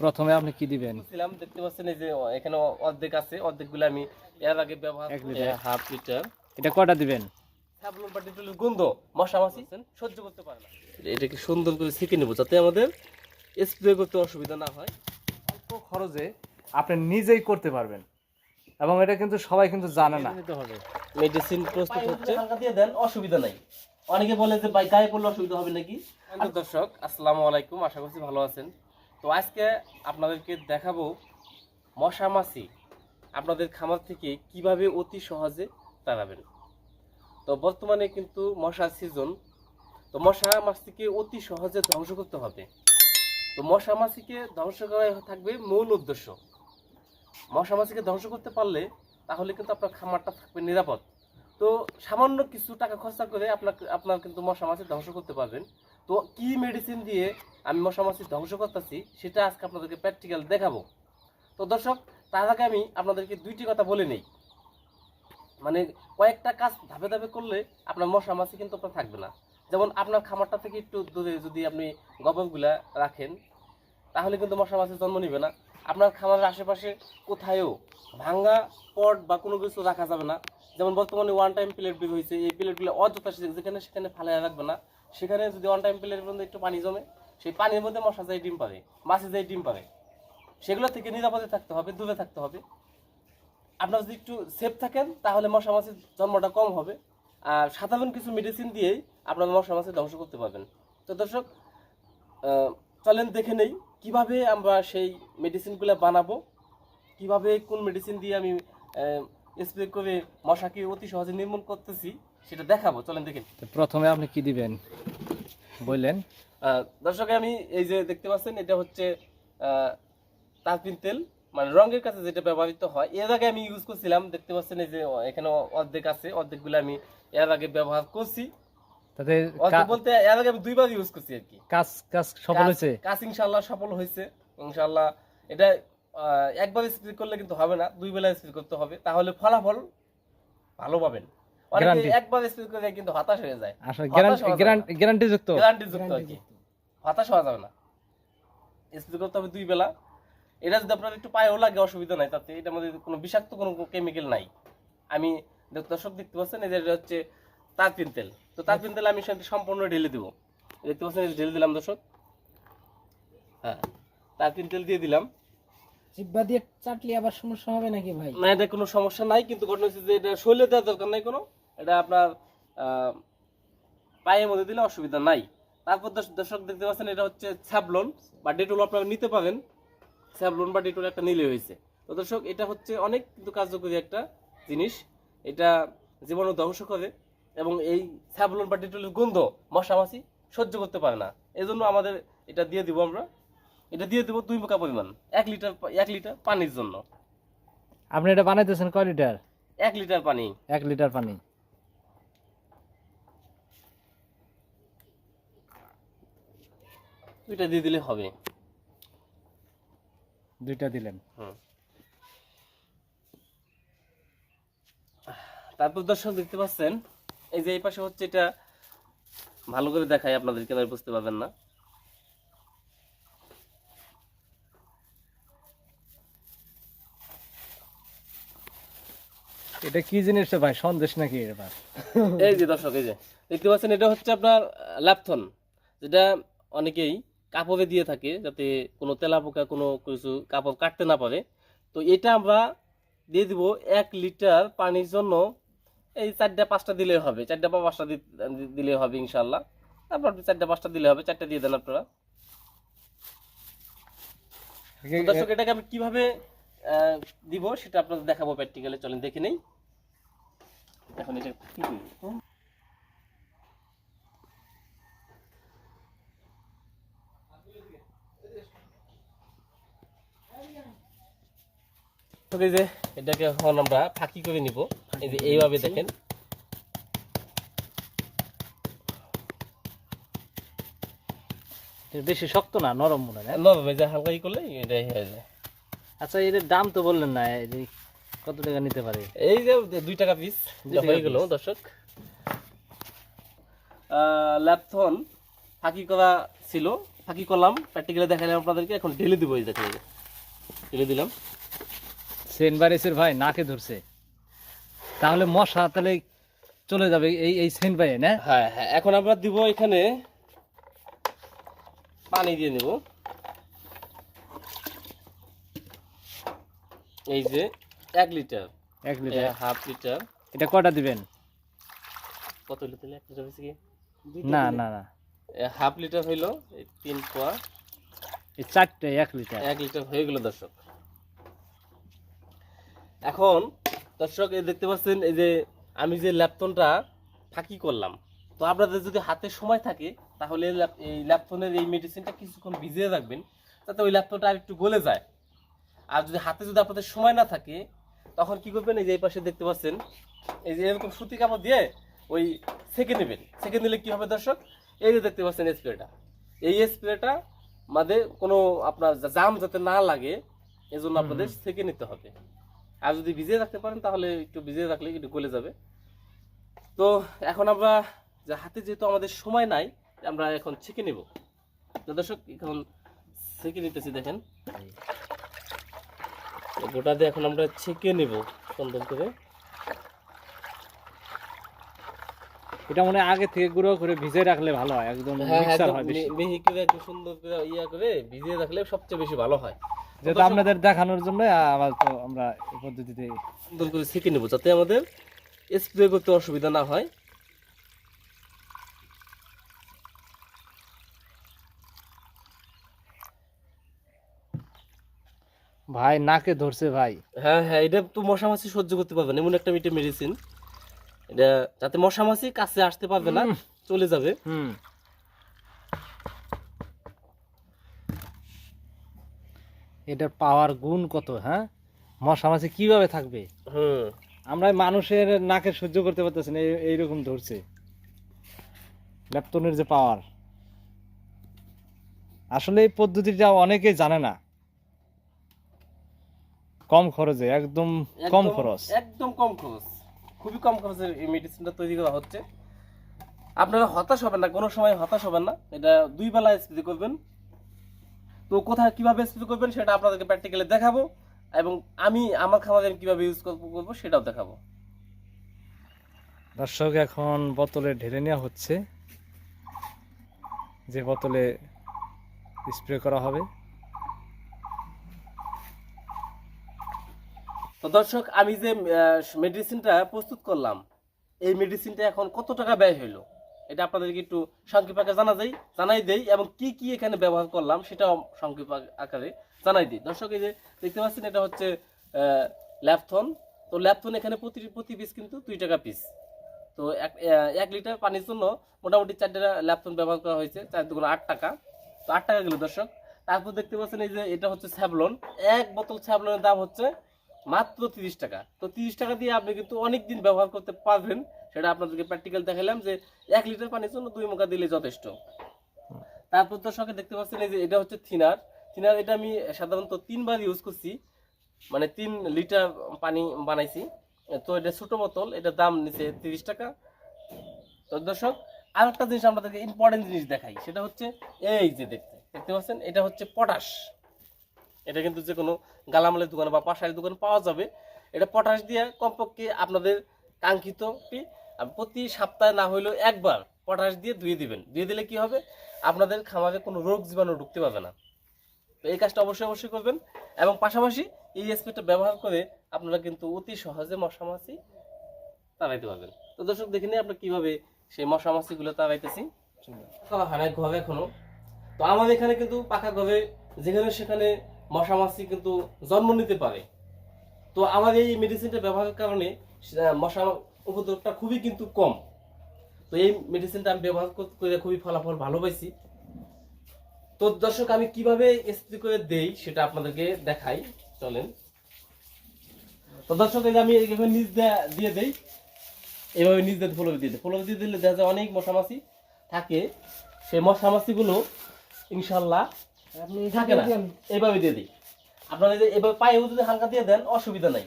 প্রথমে আপনি কি দিবেন? ছিলাম দেখতে পাচ্ছেন এই যে এখানে অর্ধেক আছে অর্ধেকগুলো আমি এর আগে ব্যবহার হাফ লিটার। এটা কয়টা দিবেন? সাবলুন গন্ধ মশা মাছি সহ্য করতে পারে না। এটাকে সুন্দর করে নেব যাতে আমাদের স্প্রে করতে অসুবিধা না হয়। অল্প খরচে আপনি নিজেই করতে পারবেন। এবং এটা কিন্তু সবাই কিন্তু জানে না। মেডিসিন প্রস্তুত হচ্ছে। দিয়ে দেন অসুবিধা নাই। অনেকে বলে যে ভাই গায়ে পড়লে অসুবিধা হবে নাকি? দর্শক আসসালামু আলাইকুম আশা করছি ভালো আছেন। তো আজকে আপনাদেরকে দেখাবো মশা মাছি আপনাদের খামার থেকে কীভাবে অতি সহজে তাড়াবেন। তো বর্তমানে কিন্তু মশার সিজন তো মশা মাছিকে অতি সহজে ধ্বংস করতে হবে। তো মশা মাছিকে ধ্বংস করাই থাকবে মূল উদ্দেশ্য। মশা মাছিকে ধ্বংস করতে পারলে তাহলে কিন্তু আপনার খামারটা থাকবে নিরাপদ। তো সামান্য কিছু টাকা খরচা করে আপনার আপনার কিন্তু মশা মাছি ধ্বংস করতে পারবেন। তো কি মেডিসিন দিয়ে আমি মশা মাছি ধ্বংস করতেছি, সেটা আজকে আপনাদেরকে প্র্যাকটিক্যাল দেখাবো। তো দর্শক, তার আগে আমি আপনাদেরকে দুইটি কথা বলে নেই। মানে কয়েকটা কাজ ধাপে ধাপে করলে আপনার মশা মাছি কিন্তু আপনার থাকবে না। যেমন আপনার খামারটা থেকে একটু দূরে যদি আপনি গোবরগুলা রাখেন তাহলে কিন্তু মশা মাছি জন্ম নিবে না। আপনার খামারের আশেপাশে কোথায়ও ভাঙ্গা পট বা কোনো কিছু রাখা যাবে না। যেমন বর্তমানে ওয়ান টাইম প্লেট বের হয়েছে, এই প্লেটগুলো অযথা যেখানে সেখানে ফালাই রাখবে না। সেখানে যদি ওয়ান টাইম প্লেটের মধ্যে একটু পানি জমে, সেই পানির মধ্যে মশা যায় ডিম পারে, মাছি যায় ডিম পারে, সেগুলো থেকে নিরাপদে থাকতে হবে, দূরে থাকতে হবে। আপনারা যদি একটু সেফ থাকেন, তাহলে মশা মাছির জন্মটা কম হবে। আর সাধারণ কিছু মেডিসিন দিয়েই আপনার মশা মাছি ধ্বংস করতে পারবেন। তো দর্শক চলেন দেখে নেই কীভাবে আমরা সেই মেডিসিনগুলো বানাবো? কীভাবে কোন মেডিসিন দিয়ে আমি স্প্রে করে মশাকে অতি সহজে নির্মূল করতেছি সেটা দেখাবো। চলেন দেখে। নিই। তো প্রথমে আপনি কি দিবেন? বললেন। দর্শক আমি এই যে দেখতে পাচ্ছেন এটা হচ্ছে আহ, তারপিন তেল। মানে রঙের কাছে যেটা ব্যবহৃত হয় এর আগে আমি ইউজ করছিলাম। দেখতে পাচ্ছেন এই যে এখানে অর্ধেক আছে অর্ধেকগুলো আমি এর আগে ব্যবহার করছি। তাতে বলতে এর আগে আমি দুইবার ইউজ করছি আর কি। কাজ কাজ সফল হয়েছে? কাজ ইনশাল্লাহ সফল হয়েছে। ইনশাল্লাহ এটা একবার স্প্রে করলে কিন্তু হবে না দুই বেলা স্প্রে করতে হবে। তাহলে ফলাফল ভালো পাবেন। অনেকে একবার স্প্রে করে কিন্তু হতাশ হয়ে যায়। আসলে হতাশ হওয়া যাবে না। গ্যারান্টি যুক্ত? গ্যারান্টি যুক্ত আর কি। হতাশ হওয়া যাবে না। স্প্রে করতে হবে দুই বেলা। এটা যদি আপনার একটু পায়েও লাগে অসুবিধা নাই তাতে। এটার মধ্যে কোনো বিষাক্ত কোনো কেমিক্যাল নাই। আমি দর্শক দেখতে পাচ্ছেন যে হচ্ছে তারপিন তেল। তো তারপিন তেল আমি সেটা সম্পূর্ণ ঢেলে দেবো। দেখতে পাচ্ছেন ঢেলে দিলাম দর্শক। হ্যাঁ তারপিন তেল দিয়ে দিলাম। জিব্বা দিয়ে চাটলি আবার সমস্যা হবে নাকি ভাই? না এটা কোনো সমস্যা নাই কিন্তু ঘটনা হচ্ছে যে এটা শরীরে দেওয়ার দরকার নাই কোনো। এটা আপনার পায়ের মধ্যে দিলে অসুবিধা নাই। তারপর দর্শক দেখতে পাচ্ছেন এটা হচ্ছে স্যাবলন বা ডেটল আপনারা নিতে পারেন স্যাবলন বা ডেটল একটা নিলে হয়েছে। তো দর্শক এটা হচ্ছে অনেক কিন্তু কার্যকরী একটা জিনিস। এটা জীবাণু ধ্বংস করে। এবং এই স্যাবলন বা ডেটলের গন্ধ মশা মাছি সহ্য করতে পারে না। এই আমাদের এটা দিয়ে দিব আমরা। এটা দিয়ে দেবো দুই মোকা পরিমাণ এক লিটার এক লিটার পানির জন্য। আপনি এটা বানাইতেছেন কয় লিটার? এক লিটার পানি। এক লিটার পানি। দুইটা দিয়ে দিলে হবে। দুইটা দিলেন। হুম। তারপর দর্শক দেখতে পাচ্ছেন এই যে এই পাশে হচ্ছে এটা ভালো করে দেখাই আপনাদেরকে নয় বুঝতে পারবেন না। এটা কি জিনিস ভাই? সন্দেশ নাকি এবার এই যে দর্শক এই যে। দেখতে পাচ্ছেন এটা হচ্ছে আপনার ল্যাপথন যেটা অনেকেই কাপড়ে দিয়ে থাকে যাতে কোনো তেলাপোকা কোনো কিছু কাপড় কাটতে না পারে। তো এটা আমরা দিয়ে দিব এক লিটার পানির জন্য এই চারটা পাঁচটা দিলে হবে। চারটা বা পাঁচটা দিলে হবে ইনশাল্লাহ তারপর চারটা পাঁচটা দিলে হবে চারটা দিয়ে দেন আপনারা। দর্শক এটাকে আমি কীভাবে দিব সেটা আপনাদের দেখাবো প্র্যাকটিক্যালে চলেন দেখে নেই। এখন এটা কি যে এটাকে এখন আমরা ফাঁকি করে নিব। এই যে এইভাবে দেখেন। বেশি শক্ত না নরম মনে হয় নরম এই যে করলে এটাই হয়ে যায়। আচ্ছা এর দাম তো বললেন না এই কত টাকা নিতে পারে? এই যে দুই টাকা পিস হয়ে গেল দর্শক। ল্যাপথন ফাঁকি করা ছিল ফাঁকি করলাম প্র্যাকটিক্যালে দেখালাম আপনাদেরকে এখন ঢেলে দিব এই যে। ঢেলে দিলাম। সেন বাইরেছের ভাই নাকে ধরছে। তাহলে মশা তাহলে চলে যাবে এই এই সেন বাইরে না? হ্যাঁ হ্যাঁ। এখন আমরা দিব এখানে পানি দিয়ে নেব। এই যে এক লিটার। এক লিটার? Half litre. এটা কটা দিবেন? কত লিটার এক লিটার হয়েছে কি না না না। হাফ লিটার হইল এই তিন পোয়া এই চারটে এক লিটার। এক লিটার হয়ে গেল দর্শক। এখন দর্শক এই দেখতে পাচ্ছেন এই যে আমি যে ল্যাপটনটা ফাঁকি করলাম। তো আপনাদের যদি হাতে সময় থাকে তাহলে এই ল্যাপ- এই ল্যাপটনের এই মেডিসিনটা কিছুক্ষণ ভিজিয়ে রাখবেন যাতে ওই ল্যাপটনটা আর একটু গলে যায়। আর যদি হাতে যদি আপনাদের সময় না থাকে তখন কি করবেন এই যে এই পাশে দেখতে পাচ্ছেন এই যে এরকম সুতি কাপড় দিয়ে ওই সেকে নেবেন। সেকে নিলে কি হবে দর্শক? এই যে দেখতে পাচ্ছেন স্প্রেটা এই স্প্রেটা মাঝে কোনো আপনার জাম যাতে না লাগে এজন্য আপনাদের সেকে নিতে হবে। আর যদি ভিজিয়ে রাখতে পারেন তাহলে একটু ভিজিয়ে রাখলে একটু গলে যাবে। তো এখন আমরা যে হাতে যেহেতু আমাদের সময় নাই আমরা এখন ছেঁকে নেব। দর্শক এখন ছেঁকে নিতেছি দেখেন। গোটা দিয়ে এখন আমরা ছেঁকে নেব সুন্দর করে। এটা মনে আগে থেকে গুঁড়ো করে ভিজে রাখলে ভালো হয় একদম হ্যাঁ মিক্সার হয় বেশি। করে একটু সুন্দর করে ইয়া করে ভিজিয়ে রাখলে সবচেয়ে বেশি ভালো হয়। যেহেতু আপনাদের দেখানোর জন্য তো আমরা এই পদ্ধতিতে সুন্দর করে ছেঁকে নেব যাতে আমাদের স্প্রে করতে অসুবিধা না হয়। ভাই নাকে ধরছে ভাই। হ্যাঁ হ্যাঁ এটা তো মশা মাছি সহ্য করতে পারবে না এমন একটা মিটে মেডিসিন এটা যাতে মশা মাছি কাছে আসতে পারবে না চলে যাবে। হুম। এটার পাওয়ার গুণ কত হ্যাঁ? মশা মাছি কীভাবে থাকবে? আমরা মানুষের নাকে সহ্য করতে পারতেছি না এইরকম ধরছে। ল্যাপটনের যে পাওয়ার। আসলে এই পদ্ধতিটা অনেকেই জানে না। কম খরচে একদম কম খরচ। একদম কম খরচ। খুবই কম খরচের এই মেডিসিনটা তৈরি করা হচ্ছে। আপনারা হতাশ হবেন না কোনো সময় হতাশ হবেন না। এটা দুই বেলা স্প্রে করবেন। তো কোথায় কীভাবে স্প্রে করবেন সেটা আপনাদেরকে প্র্যাকটিক্যালি দেখাবো এবং আমি আমার খামারে আমি কীভাবে ইউজ করব সেটাও দেখাবো। দর্শক এখন বোতলে ঢেলে নেওয়া হচ্ছে। যে বোতলে স্প্রে করা হবে। তো দর্শক আমি যে মেডিসিনটা প্রস্তুত করলাম এই মেডিসিনটা এখন কত টাকা ব্যয় হইল? এটা আপনাদেরকে একটু সংক্ষেপ আকারে জানা যাই জানাই দেই এবং কি কি এখানে ব্যবহার করলাম সেটাও সংক্ষেপ আকারে জানাই দিই। দর্শক, এই যে দেখতে পাচ্ছেন, এটা হচ্ছে ল্যাপথন। তো ল্যাপথন এখানে প্রতি প্রতি পিস কিন্তু দুই টাকা পিস তো এক এক লিটার পানির জন্য মোটামুটি চারটে ল্যাপথন ব্যবহার করা হয়েছে, চার দুগুলো আট টাকা। তো আট টাকা গেল, দর্শক। তারপর দেখতে পাচ্ছেন, এই যে এটা হচ্ছে স্যাভলন। এক বোতল স্যাভলনের দাম হচ্ছে মাত্র তিরিশ টাকা। তো তিরিশ টাকা দিয়ে আপনি কিন্তু অনেক দিন ব্যবহার করতে পারবেন সেটা আপনাদেরকে প্র্যাকটিক্যাল দেখালাম যে এক লিটার পানির জন্য দুই মুখা দিলে যথেষ্ট। তারপর দর্শকে দেখতে পাচ্ছেন এই যে এটা হচ্ছে থিনার। থিনার এটা আমি সাধারণত তিনবার ইউজ করছি মানে তিন লিটার পানি বানাইছি। তো এটা ছোট বোতল এটার দাম নিচে তিরিশ টাকা। তো দর্শক আর একটা জিনিস আপনাদেরকে ইম্পর্টেন্ট জিনিস দেখাই সেটা হচ্ছে এই যে দেখতে দেখতে পাচ্ছেন? এটা হচ্ছে পটাশ। এটা কিন্তু যে কোনো গালামালের দোকানে বা পাশারের দোকানে পাওয়া যাবে। এটা পটাশ দিয়ে কমপক্ষে আপনাদের কাঙ্ক্ষিতটি আহ, প্রতি সপ্তাহে না হইলেও একবার পটাশ দিয়ে ধুয়ে দিবেন। ধুয়ে দিলে কি হবে? আপনাদের খামারে কোনো রোগ জীবাণু ঢুকতে পারবে না। তো এই কাজটা অবশ্যই অবশ্যই করবেন এবং পাশাপাশি এই স্প্রেটা ব্যবহার করে আপনারা কিন্তু অতি সহজে মশা মাছি তাড়াইতে পারবেন। তো দর্শক, দেখে নিই আপনারা কীভাবে সেই মশা মাছিগুলো তাড়াইতেছি। করা হয় না ঘরে এখনও। তো আমাদের এখানে কিন্তু পাকা ঘরে যেখানে সেখানে মশা মাছি কিন্তু জন্ম নিতে পারে। তো আমাদের এই মেডিসিনটা ব্যবহারের কারণে মশা উপদ্রবটা খুবই কিন্তু কম। তো এই মেডিসিনটা আমি ব্যবহার কর- খুবই ফলাফল ভালো পাইছি। তো দর্শক আমি কীভাবে স্প্রে করে দেই সেটা আপনাদেরকে দেখাই। চলেন। তো দর্শক এই যে আমি এইভাবে নিচ দিয়ে- দিয়ে দেই। এইভাবে নিচ দিয়ে ফলো দিয়ে দিই। ফলো দিয়ে দিলে দেখা যায় অনেক মশামাছি থাকে। সেই মশামাছিগুলো ইনশাল্লাহ আপনি থাকে না। এইভাবে দিয়ে দিই। আপনারা যদি এভাবে পায়েও যদি হালকা দিয়ে দেন অসুবিধা নাই।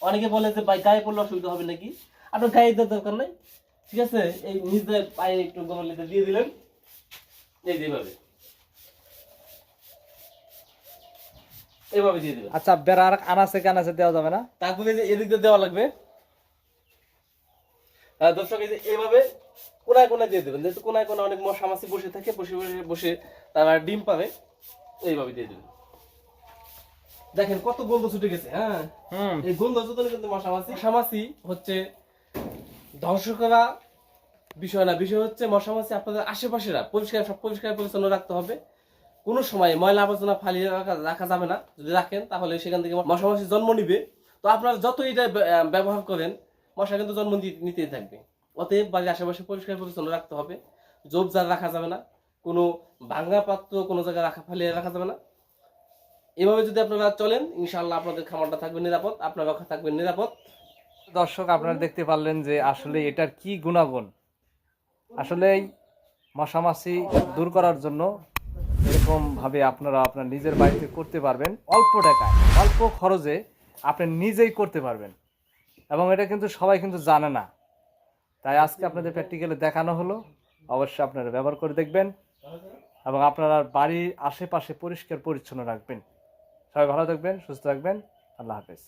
অনেকে বলে যে গায়ে পড়লে অসুবিধা হবে নাকি? আপনার গায়ে দেওয়ার দরকার নাই। ঠিক আছে? এই নিজেদের পায়ে একটু গোবর লিতে দিয়ে দিলেন। এই যে এইভাবে এইভাবে দিয়ে দেবেন। আচ্ছা বেড়ার আনাচে কানাচে দেওয়া যাবে না? তারপরে যে এদিক দিয়ে দেওয়া লাগবে দর্শক এই যে এইভাবে কোনায় কোনায় দিয়ে দেবেন। যেহেতু কোনায় কোনায় অনেক মশা মাছি বসে থাকে বসে বসে বসে তারা ডিম পাবে এইভাবে দিয়ে দেবেন। দেখেন কত গন্ধ ছুটে গেছে হ্যাঁ? এই গন্ধ ছুটলে কিন্তু মশা মাছি মশা মাছি হচ্ছে ধ্বংস করা বিষয় না, বিষয় হচ্ছে মশা মাছি আপনাদের আশেপাশেরা, পরিষ্কার, সব পরিষ্কার পরিচ্ছন্ন রাখতে হবে। কোনো সময় ময়লা আবর্জনা ফালিয়ে রাখা রাখা যাবে না। যদি রাখেন, তাহলে সেখান থেকে মশা মাছি জন্ম নিবে। তো আপনারা যত এটা ব্যবহার করেন মশা কিন্তু জন্ম নিতেই থাকবে। অতএব বাড়ির আশেপাশে পরিষ্কার পরিচ্ছন্ন রাখতে হবে। জোবজার রাখা যাবে না। কোনো ভাঙ্গা পাত্র কোনো জায়গায় রাখা, ফালিয়ে রাখা যাবে না। এভাবে যদি আপনারা চলেন ইনশাল্লাহ আপনাদের খামারটা থাকবে নিরাপদ, আপনারা থাকবেন নিরাপদ। দর্শক, আপনারা দেখতে পারলেন যে আসলে এটার কি গুণাগুণ। আসলে মশামাছি দূর করার জন্য এরকম ভাবে আপনারা আপনার নিজের বাড়িতে করতে পারবেন। অল্প টাকায়, অল্প খরচে আপনি নিজেই করতে পারবেন। এবং এটা কিন্তু সবাই কিন্তু জানে না। তাই আজকে আপনাদের প্র্যাকটিক্যালে দেখানো হলো। অবশ্যই আপনারা ব্যবহার করে দেখবেন এবং আপনারা বাড়ির আশেপাশে পরিষ্কার পরিচ্ছন্ন রাখবেন। সবাই ভালো থাকবেন, সুস্থ থাকবেন। আল্লাহ হাফেজ।